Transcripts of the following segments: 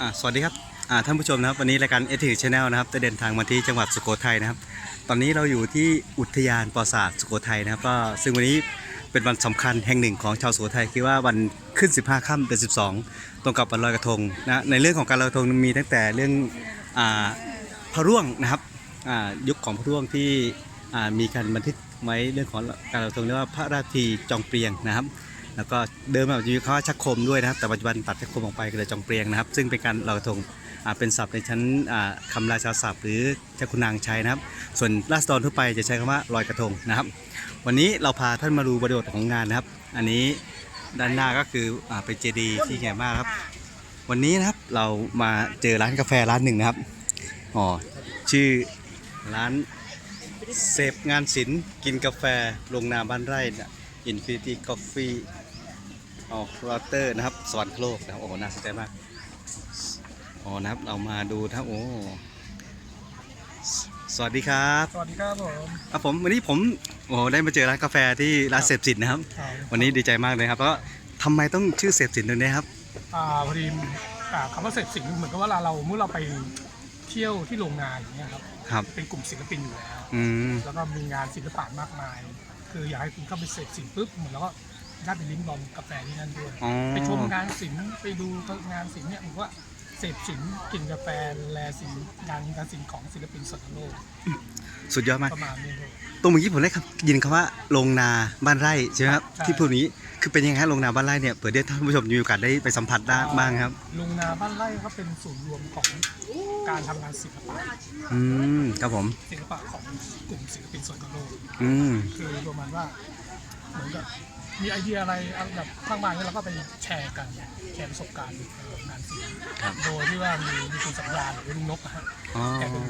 อ่าสวัสดีครับอ่าท่านผู้ชมนะครับวันนี้รายการเอทีชแนลนะครับจะเดินทางมาที่จังหวัดสุโขทัยนะครับ ตอนนี้เราอยู่ที่อุทยานปราสาทสุโขทัยนะครับก็ซึ่งวันนี้เป็นวันสำคัญแห่งหนึ่งของชาวสุโขทัยคือว่าวันขึ้น 15ค่ำเดือน12 ตรงกับวันลอยกระทงนะในเรื่องของการลอยกระทงมีตั้งแต่เรื่องอ่าพระร่วงนะครับอ่ายุคของพระร่วงที่อ่ามีการบันทึกไว้เรื่องของการลอยกระทงเรียกว่าพระราตรีจองเปรียงนะครับ แล้วก็เดิมแบบจะมีคำว่าชักโคมด้วยนะครับ แต่ปัจจุบันตัดชักโคมออกไปก็เลยจองเปรียงนะครับ ซึ่งเป็นการลอยกระทงเป็นศัพท์ในชั้นอ่าคำราชาศัพท์ หรือเจ้าคุณนางใช้นะครับ ส่วนราษฎรทั่วไปจะใช้คำว่าลอยกระทงนะครับ วันนี้เราพาท่านมาดูบริบทของงานนะครับ อันนี้ด้านหน้าก็คืออเป็นเจดีย์ที่ใหญ่มากครับ วันนี้นะครับเรามาเจอร้านกาแฟร้านหนึ่งนะครับอ๋อชื่อร้านเสพงานศิลป์กินกาแฟลงนาบ้านไร่อินฟินิตี้กาแฟ ออกรอเตอร์นะครับสวรรคโลกนะครับโอ้โหน่าสนใจมากอ๋อนะครับเรามาดูนะครับโอ้สสวัสดีครับสวัสดีครับผมครับผมวันนี้ผมโอ้โหได้มาเจอร้านกาแฟที่ร้านเสพสินนะครับ วันนี้ดีใจมากเลยครับเพราะทำไมต้องชื่อเสพสินตัวนี้ครับอ่าพอดีอ่าคำว่าเสร็จสิ่งเหมือนกับว่าเราเมื่อเราไปเที่ยวที่โรงงานอย่างเงี้ยครับครับเป็นกลุ่มศิลปินอยู่แล้วอืมแล้วก็มีงานศิลปะมากมาย คืออยากให้คุณเข้าไปเสพสิ่งปุ๊บเหมือนแล้วก็ ได้ไปลิ้มลองกาแฟที่นั่นด้วย อ๋อ ไปชมงานศิลป์ไปดูงานศิลป์เนี่ยผมว่าเสพศิลป์กินกาแฟแลศิลป์งานงานศิลป์ของศิลปินสดโลกสุดยอดมากประมาณนี้เลยตรงเมื่อกี้ผมได้ยินคำว่าโรงนาบ้านไร่ใช่ไหมครับใช่ ที่พูดนี้คือเป็นยังไงฮะโรงนาบ้านไร่เนี่ยเผื่อเดี๋ยวท่านผู้ชมมีโอกาสได้ไปสัมผัสได้บ้างครับลุงนาบ้านไร่ก็เป็นศูนย์รวมของการทำงานศิลปะอืมครับผมศิลปะของกลุ่มศิลปินส่วนกลางโลก อืม คือประมาณว่าเหมือนกับ มีไอเดียอะไรเอาแบบข้างบ้านแล้วเราก็ไปแชร์กัน แชร์ประสบการณ์เอ่องานศิลป์ครับโดยที่ว่ามีมีคุณสัญญาหรือลุงนกนะฮะอ๋อแกเป็น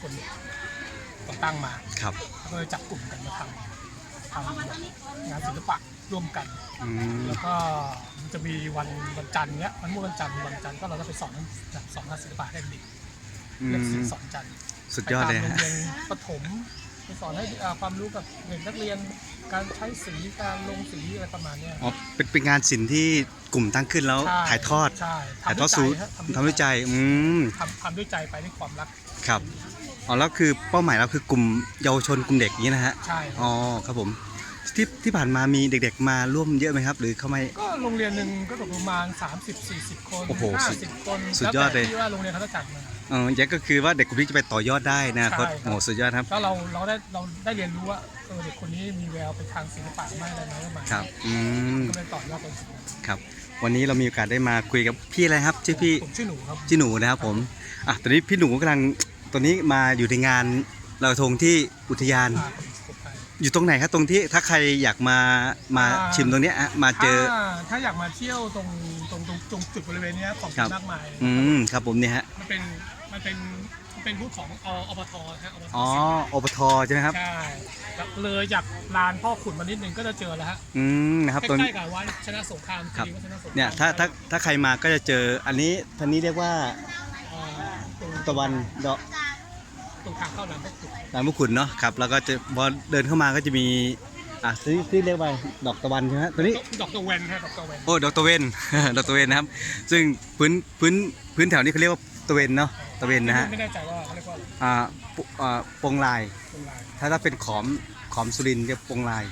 คนก่อตั้งมาครับแล้วก็เลยจับกลุ่มกันมาทำทำแบบงานศิลปะร่วมกัน อืมแล้วก็มันจะมีวันวันจันทร์เนี้ยวันเมื่อวันจันทร์วันจันทร์ก็เราจะไปสอนสอนงานศิลปะให้เด็กอืเรียกศิลมป์สอนจันทร์สุดยอดเลยไปตามโรงฮะเรียนประถมไป สอนให้อ่าความรู้กับเด็กนักเรียน การใช้สีการลงสีอะไรประมาณเนี้ยอ๋อเป็นเป็นงานศิลป์ที่กลุ่มตั้งขึ้นแล้วใช่ถ่ายทอด ใช่ถ่ายทอดสู่ฮะทำด้วยใจอืมทำทำด้วยใจไปด้วยความรักครับอ๋อแล้วคือเป้าหมายเราคือกลุ่มเยาวชนกลุ่มเด็กอย่างนี้นะฮะใช่ครับอ๋อครับผมที่ที่ผ่านมามีเด็กๆมาร่วมเยอะไหมครับ หรือเข้ามาก็โรงเรียนหนึ่งก็ตกประมาณ 30-40 คนโอ้โหสุด50 คนสุดยอดเลย แวแต่ที่ว่าโรงเรียนเขาจะจัดมา เออยังก็คือว่าเด็กกลุ่มนี้จะไปต่อยอดได้นะใช่ครับครับโอ้โหสุดยอดครับก็เราเราได้เราได้เรียนรู้ว่าเออเด็กคนนี้มีแววไปทางศิลปะมากอะไรไหมประมาณครับอืมก็เลยต่อยอดเป็นศิลปะครับ วันนี้เรามีโอกาสได้มาคุยกับพี่อะไรครับชื่อพี่ผมชื่อหนูครับ ชื่อหนูนะครับผมอะตอนนี้พี่หนูกำลังตอนนี้มาอยู่ในงานลอยกระทงที่อุทยานอ่าผมสุโขทัยอยู่ตรงไหนครับตรงที่ถ้าใครอยากมามาอ่า ชิมตรงเนี้ยอะมาเจอ ถ้าถ้าอยากมาเที่ยวตรงตรงตรงตรงจุดบริเวณเนี้ยของครับ มากมายเลยอืมครับผมเนี่ยฮะมันเป็น มันเป็นมันเป็นบูธของออบทฮะอบทอ๋ออปทใช่ไหมครับ ใช่แล้วเลยจากลานพ่อขุนมานิดนึงก็จะเจอแล้วฮะอืมนะครับใกตรงล้ๆกับวัดชนะสงครามครับจริงๆวัดชนะสงครามเนี่ยถ้าถ้าถ้าใครมาก็จะเจออันนี้ท่านนี้เรียกว่าเอ่อตรงตะวันดอกตรงทางเข้าลานพ่อขุนลานมุขุนเนาะครับแล้วก็จะพอเดินเข้ามาก็จะมีอะที่ที่เรียกว่าดอกตะวันใช่ไหมฮะตัวนี้ ดอกตะเวนฮะดอกตะเวนโอ้ดอกตะเวน ดอกตะเวนนะครับ ซึ่งพื้นพื้นพื้นแถวนี้เขาเรียกว่า ตะเวนเนาะตะเวนนะฮะไม่แน่ใจว่าเขาเรียกว่าอะไรอ่าปุอ่าปงลายตรงลานถ้าถ้าเป็นขอมขอมสุรินทร์เรียกปงลาย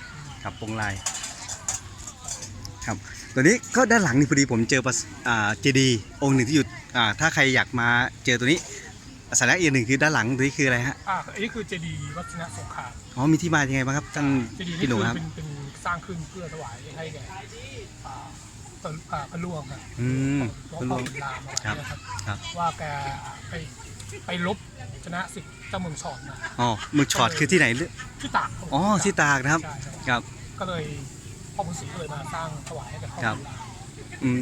ครับปงลายครับตัวนี้ก็ด้านหลังนี่พอดีผมเจอปะอ่าเจดีย์องค์หนึ่งที่อยู่อ่าถ้าใครอยากมาเจอตัวนี้สัญลักษณ์อีกหนึ่งคือด้านหลังตัวนี้คืออะไรฮะอ่าอันนี้คือเจดีย์วัดชนะสงครามอ๋อมีที่มายังไงบ้างครับท่านเจดีย์นี่พี่หนูคือครับ เป็นเป็นสร้างขึ้นเพื่อถวายให้แก่อ่า พระอ่าพระล่วงครับอืมหลวงคุณพ่ลุองขุนรามอะไรครับเงี้ยครับ ครับ ว่าแกไปไปลบชนะศึกเจ้าเมืองชอนมาอ๋อมือช็อตคือที่ไหนเรื่องที่ตากครับผมอ๋อที่ตากนะครับ ใช่ครับครับ ก็เลยพ่อบุญศรีก็เลยมาสร้างถวายให้กับพ่อครับ ขุนรามอืม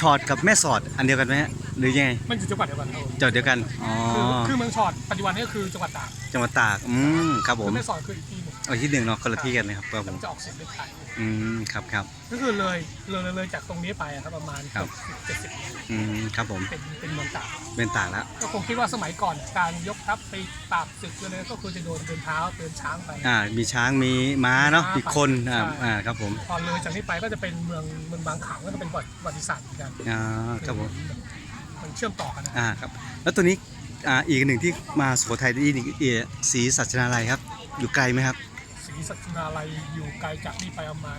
ช็อตกับแม่สอดอันเดียวกันไหมฮะหรือยังไงมันอยู่จังหวัดเดียวกันครับผมจอดเดียวกัน อ๋อ คือคือเมืองชอนปัจจุบันนี้ก็คือจังหวัดตากจังหวัดตาก อืม ครับผคืมอแม่สอดคืออีกที่หนึ่ง เอาที่หนึ่งเนาะคนละที่กันเลยครับครับผมันมจะออกเสียงเป็นไทยอืมครับครับก็คือเลยเลยเลยเลยจากตรงนี้ไปอะครับประมาณครับเจ็ดสิบอืมครับผมเป็นเป็นเมืองตากเป็นตากแล้วก็คงคิดว่าสมัยก่อนการยกทัพไปปราบศึกเลยก็คือจะโดนเดินเท้าเดินช้างไปอ่ามีช้างมีม้าเนาะม้ามีมีคนอ่าใช่อ่าครับผมพอเลยจากนี้ไปก็จะเป็นเมืองเมืองบางขังก็จะเป็นประวัติศาสตร์เหมือนกันอ่าครับผมมันเชื่อมต่อกันนะอ่าครับ แล้วตัวนี้อ่าอีกหนึ่งที่มาสุโขทัยที่นี่เอ่อศรีสัชนาลัยครับ อยู่ไกลไหมครับศ รีสัชนาลัยอยู่ไกลจากนี่ไปประมาณ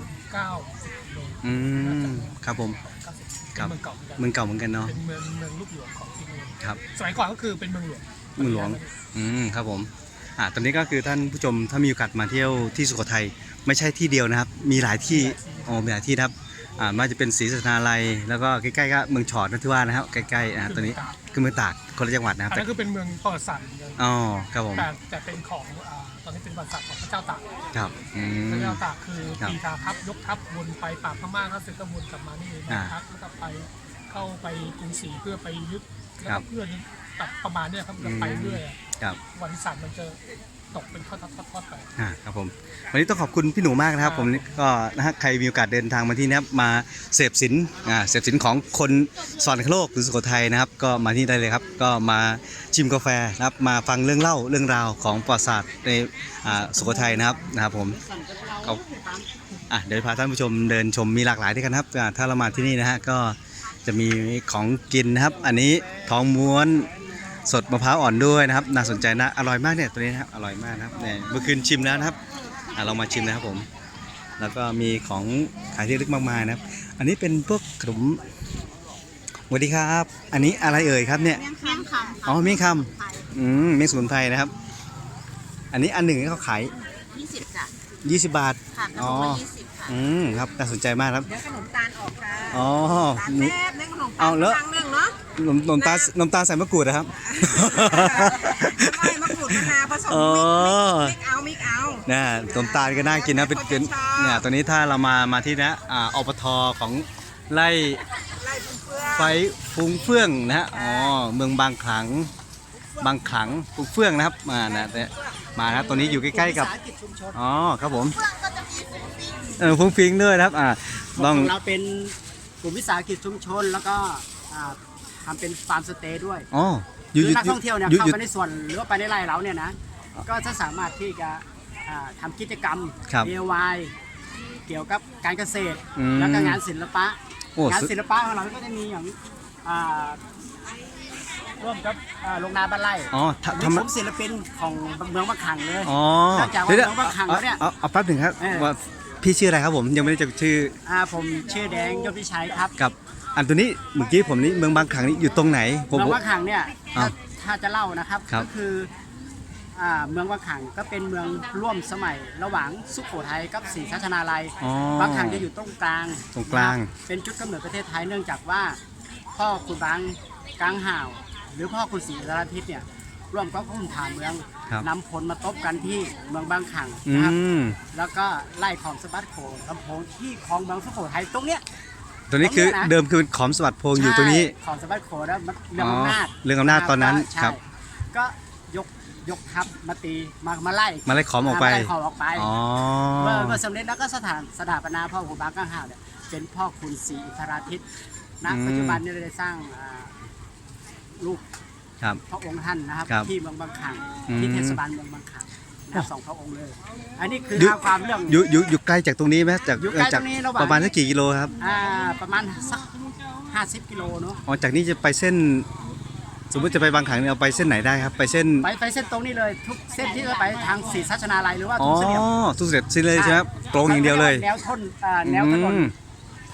90กิโลอืมครับผม90ครับเป็นเมืองเก่าเหมือนกันเมืองเก่าเหมือนกันเนาะเป็นเมืองเมืองลูกหลวงของที่นี่ครับสมัยก่อนก็คือเป็นเมืองหลวงเมืองหลวงอืมครับผมอ่าตอนนี้ก็คือท่านผู้ชมถ้ามีโอกาสมาเที่ยวที่สุโขทัยไม่ใช่ที่เดียวนะครับ มีหลายที่โอ้มีหลายที่นะครับ อ่าไมาจะเป็นศรีสัชนาลัย แล้วก็ใกล้ๆก็เมืองฉอดนที่ว่านะครับใกล้ๆอ่าตัวนี้คือเมืองตากคนละจังหวัดนะครับอันแต่นั้นคือเป็นเมืองประวัติศาสตร์เหมือนกันอ๋อครับผมแต่แต่เป็นของอ่าตอนนี้เป็นประวัติศาสตร์ของพระเจ้าตาก ครับอืพระม เจ้าตากคือครับปีทาทัพยกทัพวนไปปราบพม่าแล้วเสร็จก็วนกลับมานี่อ่าพักแล้วก็ไปเข้าไปกรุงศรีเพื่อไปยึดแล้วครัก็บเพื่อตัดประมาณเนี่ยครับจะไปเรื่อยครับวันที่สามมันจะ ตกเป็นทอดๆทอดๆไป อ่าครับผมวันนี้ต้องขอบคุณพี่หนูมากนะครับครับ ผมก็นะฮะใครมีโอกาสเดินทางมาที่นี่นะครับมาเสพสินอ่าเสพสินของคนสอนโลกหรือสุโขทัยนะครับ ก็มาที่ได้เลยครับ ก็มาชิมกาแฟนะครับมาฟังเรื่องเล่าเรื่องราวของประวัติศาสตร์ในอ่าสุโขทัยนะครับนะครับผมก็อะเดี๋ยวพาท่านผู้ชมเดินชมมีหลากหลายด้วยกันครับอ่าถ้าเรามาที่นี่นะฮะก็จะมีของกินนะครับ อันนี้ทองม้วน สดมะพร้าวอ่อนด้วยนะครับน่าสนใจนะอร่อยมากเนี่ยตัวนี้นะครับอร่อยมากนะครับเนี่ยเมื่อคืนชิมแล้วนะครับอะเรามาชิมนะครับผม แล้วก็มีของขายที่ลึกมากมายนะครับ อันนี้เป็นพวกขนมสวัสดีครับ อันนี้อะไรเอ่ยครับเนี่ย เมี่ยงคำอ๋อเมี่ยงคำอืมเมี่ยงสมุนไพรนะครับ อันนี้อันหนึ่งเขาขายยี่สิบจ้ะ20 บาท ค่ะขนอ๋อมละยี่สิบค่ะอืมครับน่าสนใจมากครับ เดี๋ยวขนมตาลออกค่ะอ๋อตาลนี่แนบเนื้อขนมเอาตาลแล้วครั้งหนึ่งเนาะ นมนมตาลนมตาลใส่มะกรูดนะครับ ไม่มะกรูดมะนาวผสมอ๋อ มิกมิกเอามิกเอาน่นมตาลก็น่ากินนะเป็นเป็นเนี่ยตัวนี้ถ้าเรามามาที่นะอ่าอปทของไล่ไล่เพื่อนไฟฟุ้งเฟื่องนะฮะอ๋อเมืองบางขลังบางขลังฟุ้งเฟื่องนะครับมานะแต่มานะครับตัวนี้อยู่ใกล้ๆกับอ๋อครับผมเออฟุ้งฟิ้งด้วยนะครับอ่าต้อง ของเราเป็นกลุ่มวิสาหกิจชุมชนแล้วก็อ่า ทำเป็นฟาร์มสเตย์ด้วยอ๋อคือนักท่องเที่ยวเนี่ยอยู่เข้าอยู่ไปในส่วนหรือว่าไปในไร่เราเนี่ยนะก็จะสามารถที่จะอ่าทำกิจกรรมครับ DIY เกี่ยวกับการเกษตรอืมแล้วก็งานศิลปะโอ้งานสุดศิลปะของเราก็จะมีอย่างอ่าร่วมกับอ่าโรงนาบ้านไร่อ๋อทำมีทำผมศิลปินของเมืองมะขังเลยอ๋อนอกจากว่าเดี๋ยวเมืองบางขลังแล้วเนี่ยเอาเอาแป๊บหนึ่งครับเออว่าพี่ชื่ออะไรครับผมยังไม่ได้จะชื่ออ่าผมชื่อแดงยศพิชัยครับกับ อันตัวนี้เมื่อกี้ผมนี่เมืองบางขลังนี่อยู่ตรงไหนผม เมืองวังขังเนี่ยอ้าถ้าวถ้าจะเล่านะครับครับ ก็คืออ่าเมืองวังขังก็เป็นเมืองร่วมสมัยระหว่างสุโขทัยกับศรีสัชนาลัย อ๋อวังขังจะอยู่ตรงกลางตรงกลาง นะครับเป็นจุดกำเนิดประเทศไทยเนื่องจากว่า พ่อคุณบางกลางห่าว หรือพ่อคุณศรีสารทิศเนี่ยร่วมกับคุณฐานเมืองครับนำผลมาตบกันที่เมืองบางขังอืนะครับม แล้วก็ไล่ของสะบัดโขงลำโพงที่คลองเมืองสุโขทัยตรงเนี้ย ตัวนี้คือตรงเนี้ยนะเดิมคือขอมสวัสดิ์โพงอยู่ตรงนี้ใช่ของสะบัดโขงแล้วมันเรื่องอำนาจอ๋อเรื่องอำนาจตอนนั้นใช่ครับ ก็ยกยกทัพมาตีมามาไล่มาไล่ขอมออกไปมาไล่ขอมออกไปอ๋อ เมื่อเมื่อสำเร็จแล้วก็สถานสถาปนาพ่อขุนบางก้างห่าวเนี่ยเป็นพ่อคุณศรีอินทราทิตณอืม ปัจจุบันเนี่ยได้สร้างอ่ารูปครับ พระองค์ท่านนะครับ ครับที่เมืองบางขังอืม ที่เทศบาลเมืองบางขัง นะสองพระองค์เลย อันนี้คืออยู่ท้าความเรื่อง อยู่อยู่อยู่ใกล้จากตรงนี้ไหมจากอยู่ใกล้จากตรงนี้ระหว่าง ประมาณสักกี่กิโลครับอ่าประมาณสักห้าสิบกิโลเนาะอ๋อจากนี้จะไปเส้น สมมติจะไปบางขังเนี่ยเอาไปเส้นไหนได้ครับ ไปเส้นไปไปเส้นตรงนี้เลยทุกเส้นที่จะไปทางศรีสัชนาลัยหรือว่าอ๋อทุ่งเสลี่ยม ทุกเสร็จสิ้นเลยใช่ไหมครับตรงอย่างเดียวเลย แนวทนอ่าแนวถนนอืมพ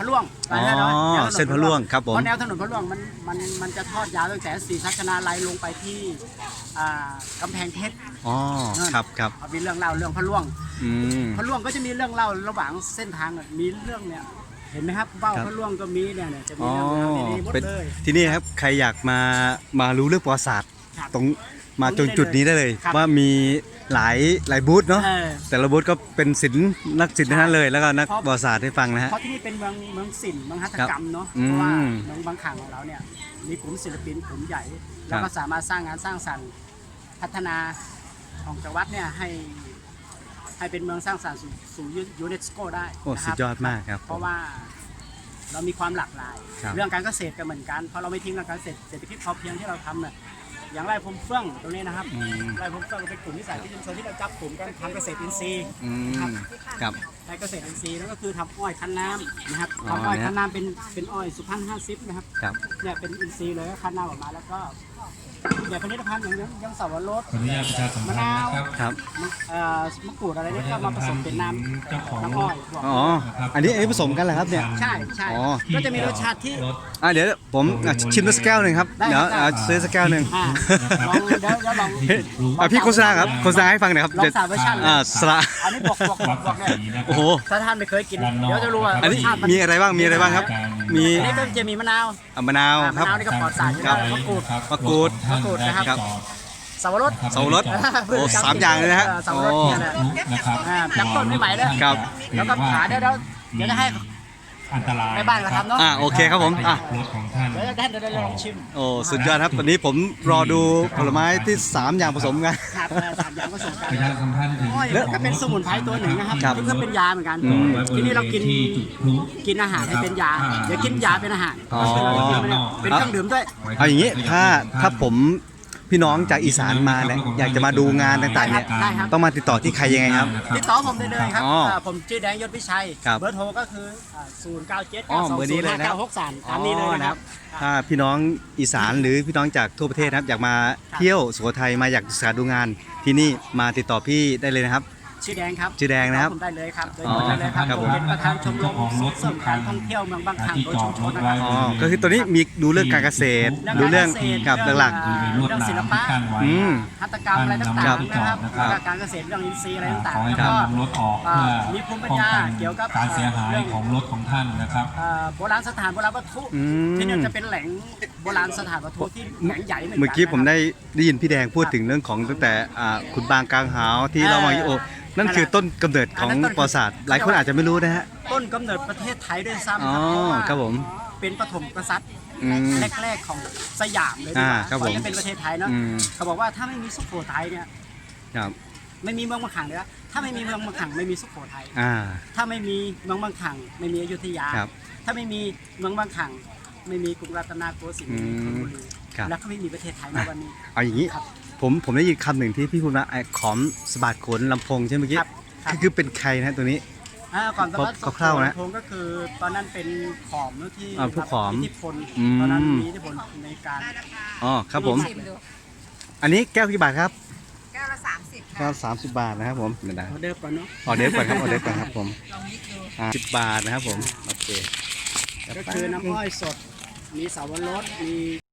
ะล่วงอ๋อไปแล้วแวถเส้นพะล่วงครับผม เพราะแนวถนนพะล่วงมันมันมันจะทอดยาวตั้งแต่ศรีสัชนาลัยลงไปที่อ่ากำแพงเพชรอ๋อครับครับเอามีเรื่องเล่าเรื่องพะล่วง อืมพะล่วงก็จะมีเรื่องเล่าระหว่างเส้นทางอะมีเรื่องเนี่ยเห็นไหมครับเบ้าครับพะล่วงก็มีเนี่ยเนี่ยจะมีอ๋อเรื่องราวดีๆหมดเป็นเลยที่นี่ครับใครอยากมามารู้เรื่องประวัติศาสตร์ครับ ตรงมาตจรงงนี้จุดนี้ได้เลย ครับ ว่ามี หลายหลายบูธเนาะเออ แต่ละบูธก็เป็นศิลป์นักศิลป์ทั้งนั้นเลย แล้วก็นักเพราะ ประวัติศาสตร์ให้ฟังนะฮะ เพราะที่นี่เป็นเมืองเมืองศิลป์เมืองหัตถกรรมเนาะอืมเพราะว่าเมืองบางขังของเราเนี่ยมีกลุ่มศิลปินกลุ่มใหญ่ แล้วก็สามารถสร้างงานสร้างสรรค์พัฒนาของจังหวัดเนี่ยให้ให้เป็นเมืองสร้างสรรค์สู่สู่ยูเนสโกได้โอ้นะคสุรัดบยอดมากครับ เพราะว่าเรามีความหลากหลาย ครับเรื่องการเกษตรก็เหมือนกันเพราะเราไม่ทิ้งเรื่องการเกษตรเศรษฐกิจพอเพียงที่เราทำเนี่ย อย่างไร่พรมเฟื่องตรงนี้นะครับอืม ไร่พรมเฟื่องเป็นกลุ่มวิสาหกิจชุมชนที่เราจับกลุ่มกันทำเกษตรอินทรีย์ อืมครับ ใช้เกษตรอินทรีย์แล้วก็คือทำอ้อยคั้นน้ำนะครับอ๋อทำอ้อยเนี่ยคั้นน้ำเป็นเป็นอ้อยสุพรรณห้าสิบนะครับครับ เนี่ยเป็นอินทรีย์เลยก็คั้นน้ำออกมาแล้วก็ เนี่ยผลิตภัณฑ์อย่างยังยังสาวรสขออนุญาตประชาสัมพันธ์นะครับครับมะเอ่อมะกรูดอะไรเนี่ยก็มาผสมเป็นน้ำเจ้าของน้ำอ้อยบอกอ๋ออันนี้อันนี้ผสมกันเหรอครับเนี่ย ใช่ใช่อ๋อ ก็จะมีรสชาติที่ รถ อะเดี๋ยวผมอะชิมสักแก้วหนึ่งครับได้เดี๋ยวครับเอาซื้อสักแก้วหนึ่งอ่าลองเดี๋ยวเดี๋ยวลองเฮ้ยอะพี่โฆษณาครับโฆษณาให้ฟังหน่อยครับลองเดี๋ยวสามเวอร์ชันเลย อ่าสละอันนี้บอกบอกบอกบอกเนี่ยโอ้โหถ้าท่านไม่เคยกินเดี๋ยวจะรู้ว่าอันนี้รสชาติมันมีอะไรบ้างมีอะไรบ้างครับ มีอันนี้ก็จะมีมะนาวอะมะนาวอ่ามะครับ นาวนี่ก็ปลอดสารอยู่ครัแล้วบมะกรูด มะกรูด มะกรูดนะครับ ครับสาวรสสับปะรดโอ้สามอย่างเลยนะฮะออสาวรสโอ้ เนี่ยแหละ นะครับ อ่าจากต้นใหม่ๆเลยครับ แล้วก็ขาเดี๋ยวเดี๋ยวเดี๋ยวจะให้ อันตรายแม่บ้านก็ทำเนาะอะโอเคครับผมอะ รถของท่านเดี๋ยวจะให้เดี๋ยวเดี๋ยวลองชิมโอ้สุดยอดครับตอนนี้ผมรอดูผลไม้ที่ 3 อย่างผสมกัน ครับเออสามอย่างผสมกันประชาสัมพันธ์ถึงอ้อยก็เป็นสมุนไพรตัวหนึ่งนะครับครับที่ก็เป็นยาเหมือนกัน อืม ทีนี้เรากินที่จุดพลุ กินอาหารให้เป็นยาเดี๋ยวกินยาเป็นอาหารอ๋อ เป็นเครื่องดื่มด้วย เอาอย่างนี้ถ้าถ้าผม พี่น้องจากอีสานมาเนี่ยอยากจะมาดูงานต่างๆเนี่ยได้ครับ ต้องมาติดต่อที่ใครยังไงครับ ติดต่อผมได้เลยครับอ๋ออ่าผมชื่อแดงยศพิชัย ครับเบอร์โทรก็คือศูนย์เก้าเจ็ดอ๋อเก้าสองเบอร์นี้ศูนย์เลยห้านะเก้าหกสามตามนี้เลยนะครับ ถ้าพี่น้องอีสานหรือพี่น้องจากทั่วประเทศนะครับ อยากมาเที่ยวสุโขทัยมาอยากศึกษาดูงานที่นี่มาติดต่อพี่ได้เลยนะครับ ชื่อแดงครับชื่อแดงนะครับผมได้เลยครับโดยอ๋อตรงได้เลยครับครับผผมมเป็นประธานชมรมส่งเสริมการท่องเที่ยวเมืองบางขังโดยชุมชนนะครับอ๋อก็คือตัวนี้มีดูเรื่องการเกษตรดูเรื่องกับหลักอ่าเรื่องศิลปะๆอืมหัตถกรรมอะไรต่างครับๆนะครับครับแล้วก็การเกษตรเรื่องอินทรีย์อะไรต่างขอๆให้แล้วท่านก็นำรถออกอ่าเพื่อมีภูมิปัญป้องญากันเกี่ยวกับการเสียหายของรถของท่านนะครับเอ่อโบราณสถานโบราณวัตถุอืมที่นี่จะเป็นแหล่งโบราณสถานวัตถุที่แหล่งใหญ่เหมือนกันเมื่อกี้ผมนะครับได้ได้ยินพี่แดงพูดถึงเรื่องของตั้งแต่อ่าขุนบางกลางหาวที่เออเรามาโอนั่นคือต้นกำเนิดของอันนั้นต้นประวัติศาสตร์หลายคนอาจจะไม่รู้นะฮะต้นกำเนิดประเทศไทยด้วยซ้ำอ๋อครับเพราะว่าครับผมเป็นปฐมกษัตริย์อืมแรกๆของสยามเลยดีกอ่าว่าครับก่อนผมจะเป็นประเทศไทยเนาะอืมเขาบอกว่าถ้าไม่มีสุโขทัยเนี่ยครับไม่มีเมืองบางขังเลยนะถ้าไม่มีเมืองบางขังไม่มีสุโขทัยอ่า ถ้าไม่มีเมืองบางขัง ไม่มีอยุธยา ครับถ้าไม่มีเมืองบางขัง ไม่มีกรุงรัตนโกสินทร์อืมธนบุรีครับ แล้วก็ไม่มีประเทศไทยในวันนี้ เอาอย่างนี้ครับ ผมผมได้ยินคำหนึ่งที่พี่พูดว่าไอ้ขอมสะบัดขนลำโพงใช่ไหมเมื่อกี้ครับครับ คือคือเป็นใครนะตัวนี้ อ่าก่อนตอนนั้นคร่าวๆนะโพงก็คือตอนนั้นเป็นขอมที่อ่าพวกขอมอิทธิพลอืม ตอนนั้นมีอิทธิพลในการ อ๋อครับผม ชิมดูอันนี้แก้วกี่บาทครับแก้วละสามสิบแก้ค่ะวสามสิบบาทนะครับผมเดี๋ยวนะออเดิร์ฟก่อนเนาะออเดฟก่อนครับออเดฟก่อนครับผมลองนิดดูอ่าสิบบาทนะครับผมโอเคก็คือน้ำอ้อยสด มีสาวรสมี